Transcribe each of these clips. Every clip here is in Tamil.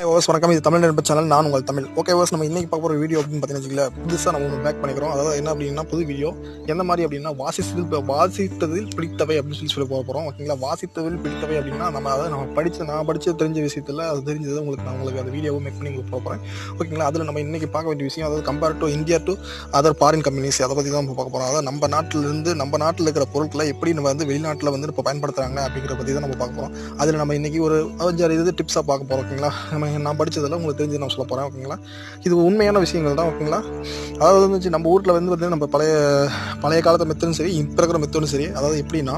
ஹாய் ஓஸ் வணக்கம். இது தமிழ் நண்பர் சேனல் நான் உங்கள் தமிழ். ஓகே ஓஸ் நம்ம இன்னைக்கு பார்க்க போகிற வீடியோ அப்படின்னு பார்த்தீங்கன்னா புதுசாக நம்ம ஒன்று பேக் பண்ணிக்கிறோம். அதாவது என்ன அப்படின்னா புது வீடியோ எந்த மாதிரி அப்படின்னா வாசித்ததில் வாசித்ததில் பிடித்தவை அப்படின்னு சொல்லி சொல்லி போக போகிறோம் ஓகேங்களா? வாசித்ததில் பிடித்தவை அப்படின்னா நம்ம அதாவது நம்ம படித்த நான் படித்த தெரிஞ்ச விஷயத்தில் அது தெரிஞ்சது உங்களுக்கு நான் உங்களுக்கு அந்த வீடியோவை மேக் பண்ணி உங்களுக்கு போக போகிறேன் ஓகேங்களா? அதில் நம்ம இன்னைக்கு பார்க்க வேண்டிய விஷயம் அதாவது compare to India to other foreign companies அதை பற்றி தான் நம்ம பார்க்க போகிறோம் அதாவது நம்ம நாட்டிலிருந்து நம்ம நாட்டில் இருக்கிற பொருட்களை எப்படி நம்ம வந்து வெளிநாட்டில் வந்து இப்போ பயன்படுத்துகிறாங்க அப்படிங்கிற பற்றி தான் நம்ம பார்க்க போகிறோம் அதில் நம்ம இன்னைக்கு ஒரு அஞ்சாறு இது டிப்ஸாக பார்க்க போகிறோம் ஓகேங்களா? நம்ம நான் படித்ததெல்லாம் உங்களுக்கு தெரிஞ்சு நான் சொல்ல போகிறேன் ஓகேங்களா? இது உண்மையான விஷயங்கள் தான் ஓகேங்களா? அதாவது வந்து நம்ம வீட்டில் வந்து வந்து நம்ம பழைய பழைய காலத்து மெத்தனும் சரி இப்போ இருக்கிற மெத்தனும் சரி அதாவது எப்படின்னா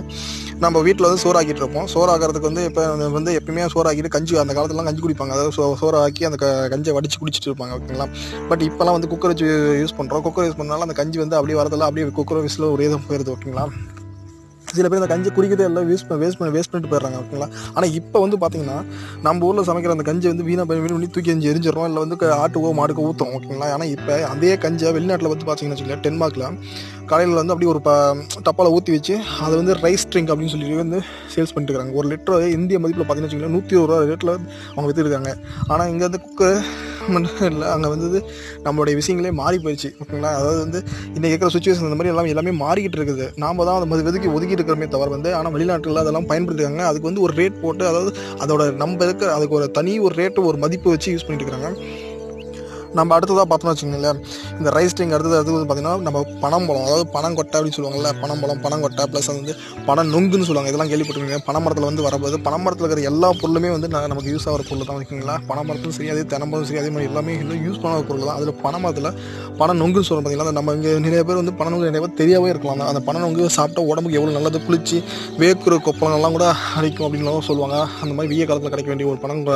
நம்ம வீட்டில் வந்து சோறு ஆக்கிட்டு இருப்போம். சோறு ஆக்கிறதுக்கு வந்து இப்போ வந்து எப்பயுமே சோறு ஆக்கிட்டு கஞ்சி அந்த காலத்துலலாம் கஞ்சி குடிப்பாங்க. அதாவது சோ சோறு ஆக்கி அந்த கஞ்சை வடித்து குடிச்சிட்டு இருப்பாங்க ஓகேங்களா? பட் இப்போலாம் வந்து குக்கர் வச்சு யூஸ் பண்ணுறோம் குக்கர் யூஸ் பண்ணாலும் அந்த கஞ்சி வந்து அப்படியே வரதில்ல அப்படியே குக்கர் விசில் ஒரே தான் போயிருது ஓகேங்களா? சில பேர் அந்த கஞ்சி குடிக்கிறதே எல்லாம் வேஸ்ட் பண்ணி வேஸ்ட் பண்ணி வேஸ்ட் பண்ணிட்டு போயிடுறாங்க ஓகேங்களா? ஆனால் இப்போ வந்து பார்த்தீங்கன்னா நம்ம ஊரில் சமைக்கிற அந்த கஞ்சி வந்து வீணாக பண்ணி வீண் பண்ணி தூக்கி எஞ்சி எரிஞ்சிடும் இல்லை வந்து ஆட்டுக்கோ மாடுக்கோ ஊற்றுறோம் ஓகேங்களா? ஆனால் இப்போ அதே கஞ்சியாக வெளிநாட்டில் வந்து பார்த்தீங்கன்னா வச்சுக்கோங்களேன் டென்மார்க்கில் கடையில் வந்து அப்படியே ஒரு ப டப்பாவில் ஊற்றி வச்சு அதை வந்து ரைஸ் ட்ரிங்க் அப்படின்னு சொல்லி வந்து சேல்ஸ் பண்ணிட்டு இருக்காங்க. ஒரு லிட்டர் இந்திய மதிப்பில் பார்த்தீங்கன்னா வச்சுக்கோங்களேன் நூற்றி ஒரு ரூபா ரேட்டில் அவங்க விற்றுருக்காங்க ஆனால் இங்கே வந்து குக்கர் மட்டும் இல்லை அங்கே வந்து நம்மளுடைய விஷயங்களே மாறி போயிடுச்சு ஓகேங்களா? அதாவது வந்து இன்றைக்கி இருக்கிற சுச்சுவேஷன் இந்த மாதிரி எல்லாம் எல்லாமே மாறிக்கிட்டு இருக்குது. நாம தான் அந்த வெதுக்கி ஒதுக்கி இருக்கிறமே தவிர வந்து ஆனால் வெளிநாட்டில் அதெல்லாம் பயன்படுத்துகிறாங்க அதுக்கு வந்து ஒரு ரேட் போட்டு அதாவது அதோட நம்ம இருக்கிற அதுக்கு ஒரு தனி ஒரு ரேட்டு ஒரு மதிப்பு வச்சு யூஸ் பண்ணிட்டு இருக்காங்க நம்ம அடுத்ததாக பார்த்தோம்னு வச்சுக்கோங்களேன் இந்த ரைஸ் ட்ரிங்க் அடுத்தது அடுத்தது வந்து பார்த்தீங்கன்னா நம்ம பனம்பழம் அதாவது பனங்கொட்டை அப்படின்னு சொல்லுவாங்கல்ல பனம்பழம் பனங்கொட்டை ப்ளஸ் வந்து பனம் நொங்குன்னு சொல்லுவாங்க. இதெல்லாம் கேள்விப்பட்டிருக்கீங்க. பனமரத்தில் வந்து வரப்போது பனமரத்தில் இருக்கிற எல்லா பொருளுமே வந்து ந- நமக்கு யூஸ் ஆகிற பொருள் தான் வச்சுக்கிங்களா பனமரத்தும் சரி அதே தென்னமரம் சரி அதே மாதிரி எல்லாமே இன்னும் யூஸ் பண்ண பொருள் தான். அதில் பனமரத்தில் பண நொங்குன்னு சொல்கிறோம் பார்த்தீங்கன்னா அந்த நம்ம இங்கே நிறைய பேர் வந்து பண நொங்கு நிறைய பேர் தெரியாவே இருக்கலாம். அந்த- பண நொங்கு சாப்பிட்டா உடம்புக்கு எவ்வளோ நல்லது குளிச்சு வேக்குற கொப்பளங்கள்லாம் கூட அடிக்கும் அப்படின்லாம் சொல்லுவாங்க. அந்த மாதிரி வெய்ய காலத்தில் கிடைக்க வேண்டிய ஒரு பனம்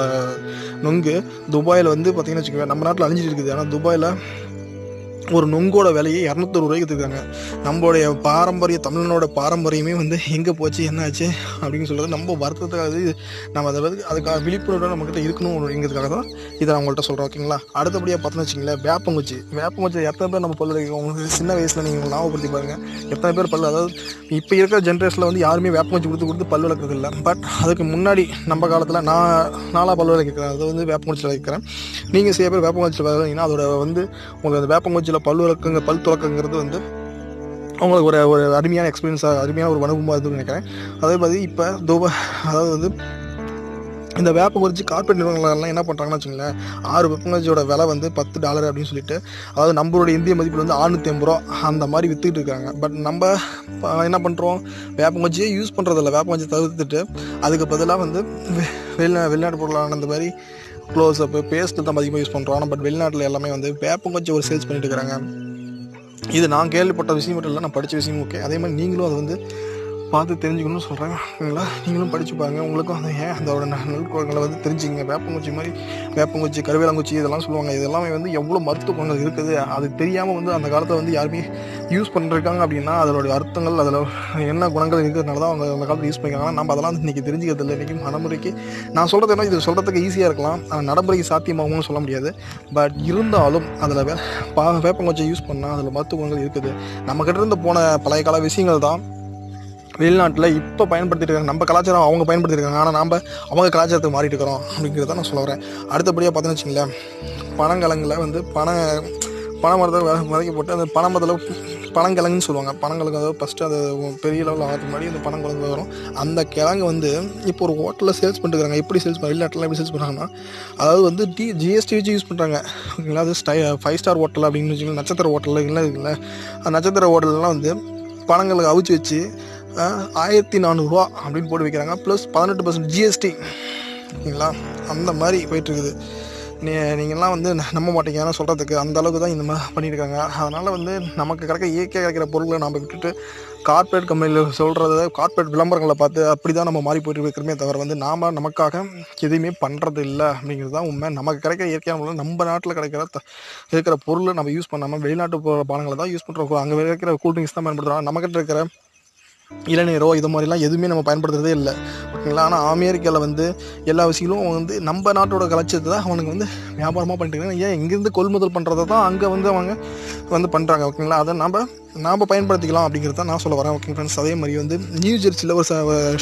நொங்கு. துபாயில் வந்து பார்த்தீங்கன்னு வச்சுக்கோங்க நம்ம நாட்டில் அழிஞ்சு இருக்குது. ஆனால் துபாயில் ஒரு நொங்கோட விலையை இரநூத்தொரு ரூபாய்க்கு தருக்காங்க நம்மளுடைய பாரம்பரிய தமிழனோட பாரம்பரியமே வந்து எங்கே போச்சு என்னாச்சு அப்படின்னு சொல்கிறது நம்ம வருத்தத்துக்காக இது. நம்ம அதை அதுக்காக விழிப்புணர்வு நம்மக்கிட்ட இருக்கணும் அப்படிங்கிறதுக்காக தான் இதை நான் உங்கள்கிட்ட சொல்கிறேன் ஓகேங்களா அடுத்தபடியாக பார்த்தோன்னு வச்சிங்களேன் வேப்பங்குச்சி. வேப்பங்குச்சி எத்தனை பேர் நம்ம பல்லு உங்களுக்கு சின்ன வயசில் நீங்கள் ஞாபகப்படுத்தி பாருங்கள் எத்தனை பேர் பல்லு அதாவது இப்போ இருக்கிற ஜென்ரேஷனில் வந்து யாருமே வேப்பங்குச்சி கொடுத்து கொடுத்து பல் விளக்குறது இல்லை. பட் அதுக்கு முன்னாடி நம்ம காலத்தில் நான் நாளாக பல் விளக்கிறேன் அது வந்து வேப்பங்குச்சியில் வைக்கிறேன். நீங்கள் சில பேர் வேப்பங்குச்சியில் பார்த்தீங்கன்னா அதோட வந்து உங்களுக்கு அந்த வேப்பங்குச்சியில் பல் விளக்குங்க பல் துளக்குங்கிறது வந்து அவங்களுக்கு ஒரு ஒரு அருமையான எக்ஸ்பீரியன்ஸாக அருமையான ஒரு அனுபவமாக இருக்குன்னு நினைக்கிறேன். அதே மாதிரி இப்போ துபா அதாவது வந்து இந்த வேப்பங்குச்சி கார்பரேட் நிறுவனங்கள்லாம் என்ன பண்ணுறாங்கன்னு வச்சுங்களேன் ஆறு வேப்பங்குச்சியோட விலை வந்து பத்து டாலர் அப்படின்னு சொல்லிட்டு அதாவது நம்மளோட இந்திய மதிப்பில் வந்து ஆறுநூற்றி ஐம்பது ரூபா அந்த மாதிரி விற்றுக்கிட்டு இருக்காங்க. பட் நம்ம என்ன பண்ணுறோம் வேப்பங்குச்சியே யூஸ் பண்ணுறதில்ல வேப்பங்குச்சி தவிர்த்துட்டு அதுக்கு பதிலாக வந்து வெ- வெளிநா வெளிநாட்டு பொருளான இந்த மாதிரி க்ளோஸ் அப்பு பேஸ்ட்டு தான் அதிகமாக யூஸ் பண்ணுறோம் ஆனால் பட் வெளிநாட்டில் எல்லாமே வந்து வேப்பங்குச்சி ஒரு சேல்ஸ் பண்ணிட்டு இருக்கிறாங்க. இது நான் கேள்விப்பட்ட விஷயம் மட்டும் இல்லை நான் படித்த விஷயம் ஓகே அதே மாதிரி நீங்களும் அதை வந்து பார்த்து தெரிஞ்சுக்கணும்னு சொல்கிறாங்களா நீங்களும் படிச்சு பாருங்க. உங்களுக்கும் அந்த ஏன் அதோட ந- நல்குணங்களை வந்து தெரிஞ்சுங்க வேப்பங்குச்சி மாதிரி வேப்பங்குச்சி கருவேலங்குச்சி இதெல்லாம் சொல்லுவாங்க. இதெல்லாமே வந்து எவ்வளோ மருத்துவ குணங்கள் இருக்குது. அது தெரியாமல் வந்து அந்த காலத்தில் வந்து யாருமே யூஸ் பண்ணிருக்காங்க அப்படின்னா அதோடைய அர்த்தங்கள் அதில் என்ன குணங்கள் இருக்கிறதுனால தான் அவங்க அந்த காலத்தில் யூஸ் பண்ணிருக்காங்க. நம்ம அதெல்லாம் இன்றைக்கி தெரிஞ்சுக்கிறது இல்லை. இன்றைக்கி நடைமுறைக்கு நான் சொல்கிறது என்ன இது சொல்கிறதுக்கு ஈஸியாக இருக்கலாம். ஆனால் நடைமுறைக்கு சாத்தியமாகவும் சொல்ல முடியாது. பட் இருந்தாலும் அதில் வே பா வேப்பங்குச்சி யூஸ் பண்ணால் அதில் மருத்துவ குணங்கள் இருக்குது. நம்மக்கிட்ட இருந்து போன பழைய கால விஷயங்கள் தான். வெளிநாட்டில் இப்போ பயன்படுத்திட்டு இருக்காங்க. நம்ம கலாச்சாரம் அவங்க பயன்படுத்திட்டு இருக்காங்க. ஆனால் நம்ம அவங்க கலாச்சாரத்துக்கு மாறிட்டு இருக்கிறோம் அப்படிங்கிறத நான் சொல்ல வரேன் அடுத்தபடியாக பார்த்தீங்கன்னு வச்சுங்களேன் பனங்கிழங்குல வந்து பனை பனை மரத்தை வ- வதக்கி போட்டு அந்த பனை மரத்தில் பனங்கிழங்குன்னு சொல்லுவாங்க. பனங்கிழங்கு அதாவது ஃபஸ்ட்டு அது பெரிய லெவலில் ஆகிறதுக்கு முன்னாடி அந்த பனங்கிழங்கு வரும். அந்த கிழங்கு வந்து இப்போ ஒரு ஹோட்டலில் சேல்ஸ் பண்ணிட்டுருக்காங்க எப்படி சேல்ஸ் பண்ண வெளிநாட்டில் எப்படி சேல்ஸ் பண்ணுறாங்கன்னா அதாவது வந்து டி ஜிஎஸ்டி வச்சு யூஸ் பண்ணுறாங்க ஓகேங்களா? அது ஸ்டை ஃபைவ் ஸ்டார் ஹோட்டல் அப்படின்னு வச்சுக்கோங்க நட்சத்திர ஹோட்டலில் இல்லை இருக்குல்ல அந்த நட்சத்திர ஹோட்டல்லாம் வந்து பனங்களுக்கு அவிச்சு வச்சு ஆயிரத்தி நானூறுரூவா அப்படின்னு போட்டு வைக்கிறாங்க. ப்ளஸ் பதினெட்டு பர்சன்ட் ஜிஎஸ்டி ஓகேங்களா? அந்த மாதிரி போயிட்டுருக்குது. நீ நீங்கள்லாம் வந்து ந- நம்ப மாட்டீங்க. ஆனால் சொல்கிறதுக்கு அந்த அளவுக்கு தான் இந்த மாதிரி பண்ணியிருக்காங்க. அதனால் வந்து நமக்கு கிடைக்க இயற்கையாக கிடைக்கிற பொருட்களை நம்ம விட்டுட்டு கார்ப்பரேட் கம்பெனியில் சொல்கிறத கார்ப்பரேட் விளம்பரங்களை பார்த்து அப்படி தான் நம்ம மாறி போயிட்டு இருக்கிறோமே தவிர வந்து நாம் நமக்காக எதுவுமே பண்ணுறது இல்லை அப்படிங்கிறது தான் உண்மை. நமக்கு கிடைக்கிற இயற்கையான பொருள் நம்ம நாட்டில் கிடைக்கிற த இருக்கிற பொருளை நம்ம யூஸ் பண்ணாமல் வெளிநாட்டு பானங்களை தான் யூஸ் பண்ணுறோம் அங்கே இருக்கிற கூல்ட்ரிங்க்ஸ் தான் பயன்படுத்துகிறோம் நம்மக்கிட்ட இருக்கிற இளநீரோ இது மாதிரிலாம் எதுவுமே நம்ம பயன்படுத்துறதே இல்லை. ஓகேங்களா? ஆனால் அமெரிக்காவில் வந்து எல்லா விஷயங்களும் வந்து நம்ம நாட்டோட கலாச்சாரத்தை தான் அவனுக்கு வந்து வியாபாரமாக பண்ணிட்டு ஏன்? இங்கேருந்து கொள்முதல் பண்ணுறத தான் அங்கே வந்து அவங்க வந்து பண்ணுறாங்க ஓகேங்களா? அதை நம்ம நாம் பயன்படுத்திக்கலாம் அப்படிங்கிறத தான் நான் சொல்ல வரேன். ஓகே ஃப்ரெண்ட்ஸ் அதே மாதிரி வந்து நியூ ஜெர்சியில் ஒரு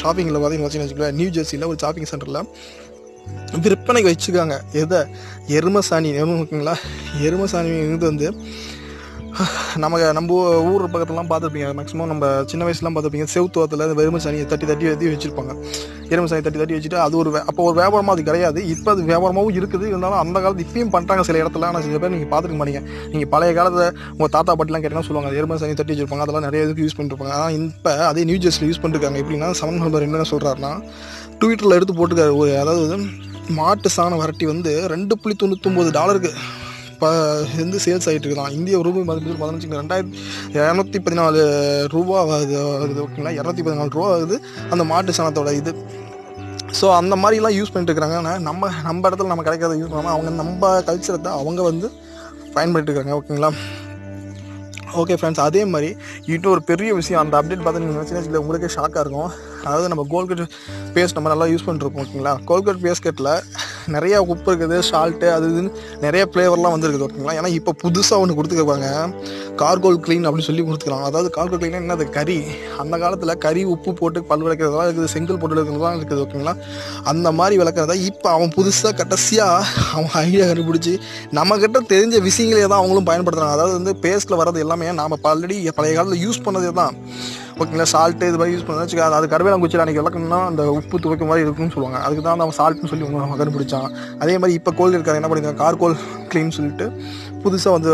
ஷாப்பிங்கில் பார்த்தீங்கன்னு வச்சுக்கோங்களேன் நியூ ஜெர்சியில் ஒரு ஷாப்பிங் சென்டரில் விற்பனைக்கு வச்சுக்காங்க. எதை? எருமை சாணி ஓகேங்களா? எருமசாணி வந்து நமக்கு நம்ம ஊர் பக்கத்துலலாம் பார்த்துருப்பீங்க. மேக்ஸிமம் நம்ம சின்ன வயசுலாம் பார்த்துருப்பீங்க. செவுத்துவத்தில் இந்த வெறுமை சாணியை தட்டி தட்டி தட்டி வச்சுருப்பாங்க. எருமை சாணி தட்டி தட்டி வச்சுட்டு அது ஒரு அப்போ ஒரு வியாபாரமாக அது கிடையாது. இப்போ அது வியாபாரமாகவும் இருக்குது. இருந்தாலும் அந்த காலத்து இப்பயும் பண்ணுறாங்க சில இடத்துல. ஆனால் சில பேர் நீங்கள் பார்த்துருக்க மாட்டீங்க. நீங்கள் பழைய காலத்தில் உங்கள் தாத்தா பாட்டிலாம் கேட்டால் சொல்லுவாங்க எருமை சாணி தட்டி வச்சிருப்பாங்க. அதெல்லாம் நிறைய இதுக்கு யூஸ் பண்ணிருப்பாங்க. ஆனால் இப்போ அதே நியூ ஜெர்ஸில் யூஸ் பண்ணிருக்காங்க. எப்படின்னா சமன் நம்பர் என்ன சொல்கிறாருன்னா ட்விட்டரில் எடுத்து போட்டுக்காரு ஒரு அதாவது மாட்டு சாணம் வரட்டி வந்து ரெண்டு புள்ளி தொண்ணூத்தொம்பது டாலருக்கு இப்போ வந்து சேல்ஸ் ஆகிட்டு இருக்கலாம் இந்திய ரூபாய் மதிப்பு பதினஞ்சு ரெண்டாயிரத்தி இரநூத்தி பதினாலு ரூபா ஆகுது ஆகுது ஓகேங்களா? இரநூத்தி பதினாலு ரூபா ஆகுது அந்த மாட்டு சாணத்தோட இது. ஸோ அந்த மாதிரிலாம் யூஸ் பண்ணிட்டு இருக்கிறாங்க நம்ம நம்ம இடத்துல நம்ம கிடைக்கிறத யூஸ் பண்ணாமல் அவங்க நம்ம கல்ச்சரத்தை அவங்க வந்து பயன்படுத்திட்டு இருக்காங்க ஓகேங்களா? ஓகே ஃப்ரெண்ட்ஸ் அதே மாதிரி இன்னும் ஒரு பெரிய விஷயம் அந்த அப்டேட் பார்த்து நீங்கள் சின்ன சின்ன உங்களுக்கே ஷாக்காக இருக்கும். அதாவது நம்ம கோல்கட் பேஸ்ட் நம்ம நல்லா யூஸ் பண்ணிருப்போம் ஓகேங்களா கோல்கட் பேஸ்கெட்டில் நிறையா உப்பு இருக்குது சால்ட்டு அது இதுன்னு நிறைய ஃப்ளேவர்லாம் வந்துருக்குது ஓகேங்களா ஏன்னா இப்போ புதுசாக ஒன்று கொடுத்துருப்பாங்க கார்கோல் க்ளீன் அப்படின்னு சொல்லி கொடுத்துருக்காங்க அதாவது கார்கோல் க்ளீன் என்னது? கறி. அந்த காலத்தில் கறி உப்பு போட்டு பல் விளக்கிறதெல்லாம் இருக்குது. செங்கல் போட்டு விளக்கிறதுலாம் இருக்குது ஓகேங்களா அந்த மாதிரி விளக்கிறதா இப்போ அவன் புதுசாக கடைசியாக அவன் ஐடியா கண்டுபிடிச்சி நம்மக்கிட்ட தெரிஞ்ச விஷயங்களே தான் அவங்களும் பயன்படுத்துகிறாங்க அதாவது வந்து பேஸ்ட்டில் வர்றது எல்லாமே நாம் ஆல்ரெடி பழைய காலத்தில் யூஸ் பண்ணதே தான். ஓகேங்களா சால்ட்டு இது மாதிரி யூஸ் பண்ணி வச்சுக்க அது கருவேலங்குச்சியில் அன்றைக்கி விளக்கணும்னா அந்த உப்பு துவைக்க மாதிரி இருக்குன்னு சொல்லுவாங்க. அதுக்கு தான் அவன் சால்ட்னு சொல்லி அவங்க கண்டுபிடிச்சான். அதே மாதிரி இப்போ கோல் இருக்காரு என்ன பண்ணிருக்காங்க கார்கோல் க்ளீன் சொல்லிட்டு புதுசாக வந்து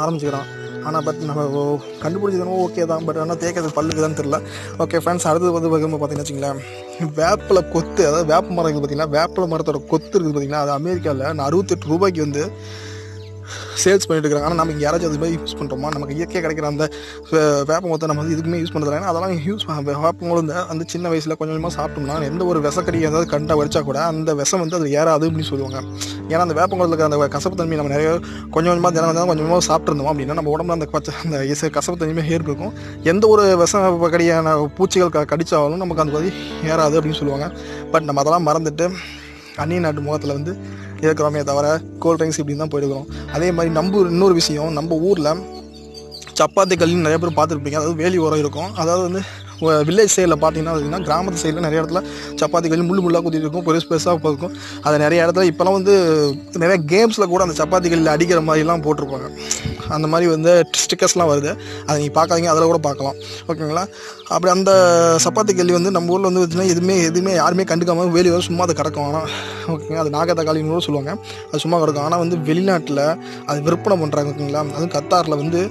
ஆரம்பிச்சுக்கிறான். ஆனால் பட் நம்ம கண்டுபிடிச்சதுனோ ஓகே தான். பட் ஆனால் தேய்க்கிறது பல்லுக்கு தான் தெரில ஓகே ஃப்ரெண்ட்ஸ் அடுத்தது வந்து பார்க்கும்போது பார்த்தீங்கன்னா வச்சுங்களேன் வேப்பில் கொத்து அதாவது வேப்ப மரம் இருக்குது பார்த்தீங்கன்னா வேப்பில மரத்தோட கொத்து இருக்குது பார்த்தீங்கன்னா அது அமெரிக்காவில் அறுபத்தெட்டு ரூபாய்க்கு வந்து சேல்ஸ் பண்ணிட்டு இருக்காங்க ஆனால் நம்ம இங்கே யாராச்சும் அது மாதிரி யூஸ் பண்ணுறோமா நமக்கு இயற்கையாக கிடைக்கிற அந்த வே- வேப்ப நம்ம வந்து இதுக்குமே யூஸ் பண்ணுறது ஏன்னா அதெல்லாம் யூஸ் வேப்பங்களும் இந்த அந்த சின்ன வயசில் கொஞ்சம் கொஞ்சமாக சாப்பிட்டோம்னா எந்த ஒரு விசக்கடி ஏதாவது கண்டா வடிச்சா கூட அந்த விஷம் வந்து அது ஏறாது அப்படின்னு சொல்லுவாங்க. ஏன்னா அந்த வேப்பங்குளத்தில் இருக்கிற அந்த கசப்பு தன்மை நம்ம நிறைய கொஞ்சம் கொஞ்சமாக தினம் தினம் கொஞ்சம் கொஞ்சமாக சாப்பிட்ருந்தோம் அப்படின்னா நம்ம உடம்புல அந்த பச்சை அந்த இசை கசப்பு தன்மை இருக்கும். எந்த ஒரு விஷம் கடியான பூச்சிகள் க கடித்தாலும் நமக்கு அந்த மாதிரி ஏறாது அப்படின்னு சொல்லுவாங்க. பட் நம்ம அதெல்லாம் மறந்துட்டு அந்நிய நாட்டு முகத்தில் வந்து இருக்கிறோமே தவிர கோல்ட் ட்ரிங்க்ஸ் இப்படி தான் போயிடுக்கிறோம் அதே மாதிரி நம்ம இன்னொரு விஷயம் நம்ம ஊரில் சப்பாத்தி கல்லுன்னு நிறைய பேர் பார்த்துருப்பீங்க. அதாவது வேலி உரம் இருக்கும். அதாவது வந்து வில்லேஜ் சைடில் பார்த்தீங்கன்னா பார்த்தீங்கன்னா கிராமத்து சைடில் நிறைய இடத்துல சப்பாத்தி கல் முள்ளு முள்ளாக குத்திட்டு இருக்கும் பெருசு பெருசாக இருக்கும் அது நிறைய இடத்துல இப்போலாம் வந்து நிறைய கேம்ஸில் கூட அந்த சப்பாத்தி கல்லில் அடிக்கிற மாதிரிலாம் போட்டிருப்பாங்க. அந்த மாதிரி வந்து ஸ்டிக்கர்ஸ்லாம் வருது. அதை நீங்கள் பார்க்காதீங்க அதில் கூட பார்க்கலாம் ஓகேங்களா? அப்படி அந்த சப்பாத்தி கல்லி வந்து நம்ம ஊரில் வந்து பார்த்தீங்கன்னா எதுவுமே எதுவுமே யாருமே கண்டுக்காமல் வேலி வரும் சும்மா அதை கிடக்கும். ஆனால் ஓகேங்களா? அது நாகத்தக்காளின்னு கூட சொல்லுவாங்க. அது சும்மா கிடக்கும். ஆனால் வந்து வெளிநாட்டில் அது விற்பனை பண்ணுறாங்க ஓகேங்களா? அதுவும் கத்தாரில் வந்து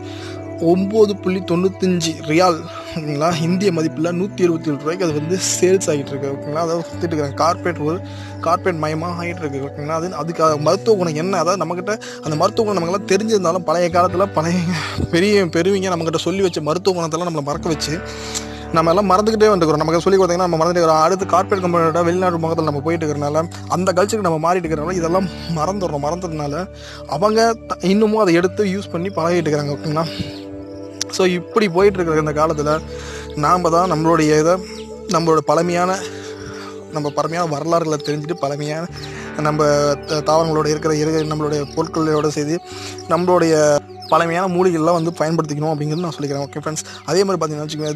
ஒம்பது புள்ளி தொண்ணூத்தஞ்சு ரியால் ஓகேங்களா? இந்திய மதிப்பில் நூற்றி இருபத்தி ஏழு ரூபாய்க்கு அது வந்து சேல்ஸ் ஆகிட்டு இருக்கு ஓகேங்களா? அதாவது சுற்றிட்டு இருக்கிறாங்க கார்பரேட் ஒரு கார்பரேட் மயமாக ஆகிட்டு இருக்கு ஓகேங்களா? அது அதுக்கு மருத்துவ குணம் என்ன? அதாவது நம்மக்கிட்ட அந்த மருத்துவ குணம் நம்மளாம் தெரிஞ்சிருந்தாலும் பழைய காலத்தில் பழைய பெரிய பெருவிங்க நம்மக்கிட்ட சொல்லி வச்ச மருத்துவ குணத்தெல்லாம் நம்மளை மறக்க வச்சு நம்ம எல்லாம் மறந்துக்கிட்டே வந்துக்கிறோம். நமக்கு சொல்லி கொடுத்தீங்கன்னா நம்ம மறந்துட்டு அடுத்து கார்பரேட் கம்பெனியோட வெளிநாட்டு முகத்தில் நம்ம போயிட்டு இருக்கிறனால அந்த கல்ச்சருக்கு நம்ம மாறிட்டு இருக்கிறனால இதெல்லாம் மறந்துடுறோம். மறந்ததுனால அவங்க இன்னமும் அதை எடுத்து யூஸ் பண்ணி பழகிட்டு இருக்கிறாங்க ஓகேங்களா? ஸோ இப்படி போயிட்டு இருக்கிற இந்த காலத்தில் நாம் தான் நம்மளுடைய இதை நம்மளோட பழமையான நம்ம பழமையான வரலாறுகளை தெரிஞ்சுட்டு பழமையான நம்ம த- தாவரங்களோட இருக்கிற இரு நம்மளுடைய பொருட்களோட செய்து நம்மளுடைய பழமையான மூலிகைகள்லாம் வந்து பயன்படுத்திக்கணும் அப்படிங்கிறது நான் சொல்லிக்கிறேன். ஓகே ஃப்ரெண்ட்ஸ் அதே மாதிரி பார்த்தீங்கன்னா வச்சுக்கோங்க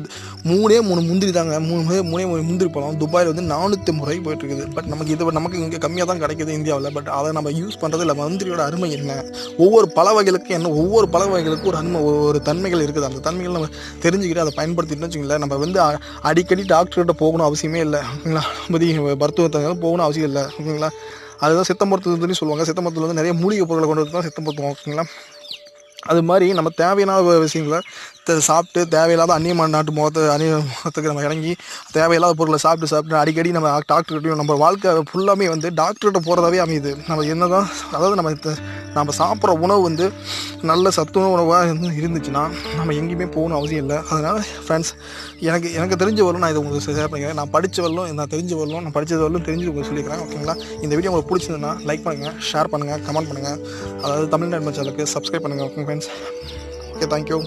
மூணே மூணு முந்திரி தாங்க. மூணு மூணே மூணே மூணு முந்திரி பழம். துபாயில் வந்து நானூற்றி முறை போயிட்டு இருக்குது பட் நமக்கு இது நமக்கு இங்கே கம்மியாக தான் கிடைக்கிது இந்தியாவில். பட் அதை நம்ம யூஸ் பண்ணுறது இல்லை. முந்திரியோட அருமை என்ன? ஒவ்வொரு பல வகைகளுக்கும் என்ன ஒவ்வொரு பல வகைகளுக்கும் ஒரு அருமை ஒரு தன்மைகள் இருக்குது. அந்த தன்மைகள் நம்ம தெரிஞ்சுக்கிட்டு அதை பயன்படுத்திட்டோம்னு வச்சுங்களேன் நம்ம வந்து அடிக்கடி டாக்டர்கிட்ட போகணும் அவசியமே இல்லை. ஓகேங்களா? பதி மருத்துவத்தை போகணும் அவசியம் இல்லை. ஓகேங்களா? அதுதான் சித்த மருத்துவத்துலேயும் சொல்லுவாங்க. சித்த மருத்துவத்தில் வந்து நிறைய மூலிகை பொருட்களை கொண்டு வந்து தான் சித்த மருத்துவம் ஓகேங்களா? அது மாதிரி நம்ம தேவையான விஷயங்களை சாப்பிட்டு தேவையில்லாத அந்நிய நாட்டு முகத்தை அந்நிய முகத்துக்கு நம்ம இறங்கி தேவையில்லாத பொருளை சாப்பிட்டு சாப்பிட்டு அடிக்கடி நம்ம டாக்டர்கிட்டையும் நம்ம வாழ்க்கை ஃபுல்லாமே வந்து டாக்டர்கிட்ட போகிறதாவே அமையுது. நம்ம என்ன தான் அதாவது நம்ம நம்ம சாப்பிட்ற உணவு வந்து நல்ல சத்துண உணவாக இருந்து இருந்துச்சுன்னா நம்ம எங்கேயுமே போகணும் அவசியம் இல்லை. அதனால் ஃப்ரெண்ட்ஸ் எனக்கு எனக்கு தெரிஞ்ச வரலும் நான் இதை உங்களுக்கு ஷேர் பண்ணிக்கிறேன். நான் படித்த வரலும் நான் தெரிஞ்ச வரலும் நான் படித்தது வரலும் தெரிஞ்சு உங்களுக்கு சொல்லிக்கிறேன். ஓகேங்களா இந்த வீடியோ உங்களுக்கு பிடிச்சதுன்னா லைக் பண்ணுங்கள் ஷேர் பண்ணுங்கள் கமெண்ட் பண்ணுங்கள் அதாவது தமிழ்நாடு சேனலுக்கு சப்ஸ்கிரைப் பண்ணுங்கள் ஓகே ஃப்ரெண்ட்ஸ் ஓகே தேங்க்யூ